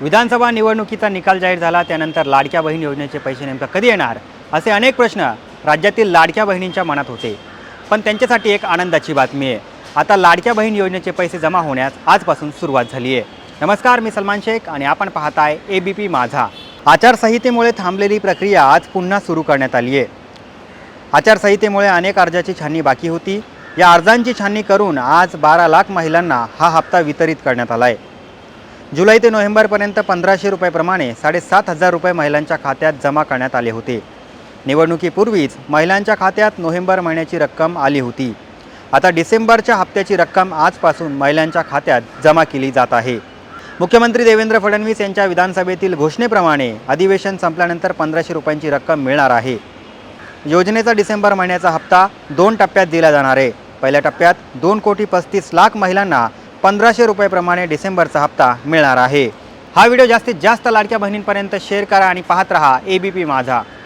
विधानसभा निवडणुकीचा निकाल जाहीर झाला त्यानंतर लाडक्या बहीण योजनेचे पैसे नेमकं कधी येणार? असे अनेक प्रश्न राज्यातील लाडक्या बहिणींच्या मनात होते. पण त्यांच्यासाठी एक आनंदाची बातमी आहे. आता लाडक्या बहीण योजनेचे पैसे जमा होण्यास आजपासून सुरुवात झाली आहे. नमस्कार मी सलमान शेख आणि आपण पाहताय ए बी पी माझा. आचारसंहितेमुळे थांबलेली प्रक्रिया आज पुन्हा सुरू करण्यात आली आहे. आचारसंहितेमुळे अनेक अर्जाची छाननी बाकी होती. या अर्जांची छाननी करून आज बारा लाख महिलांना हा हप्ता वितरित करण्यात आला आहे जुलै ते नोव्हेंबरपर्यंत पंधराशे रुपयेप्रमाणे साडेसात हजार रुपये महिलांच्या खात्यात जमा करण्यात आले होते. निवडणुकीपूर्वीच महिलांच्या खात्यात नोव्हेंबर महिन्याची रक्कम आली होती. आता डिसेंबरच्या हप्त्याची रक्कम आजपासून महिलांच्या खात्यात जमा केली जात आहे. मुख्यमंत्री देवेंद्र फडणवीस यांच्या विधानसभेतील घोषणेप्रमाणे अधिवेशन संपल्यानंतर पंधराशे रुपयांची रक्कम मिळणार आहे. योजनेचा डिसेंबर महिन्याचा हप्ता दोन टप्प्यात दिला जाणार आहे. पहिल्या टप्प्यात दोन कोटी पस्तीस लाख महिलांना पंधराशे रुपयेप्रमाणे डिसेंबरचा हप्ता मिळणार आहे. हा व्हिडिओ जास्तीत जास्त लाडक्या बहिणींपर्यंत शेअर करा आणि पाहत रहा ए बी पी माझा.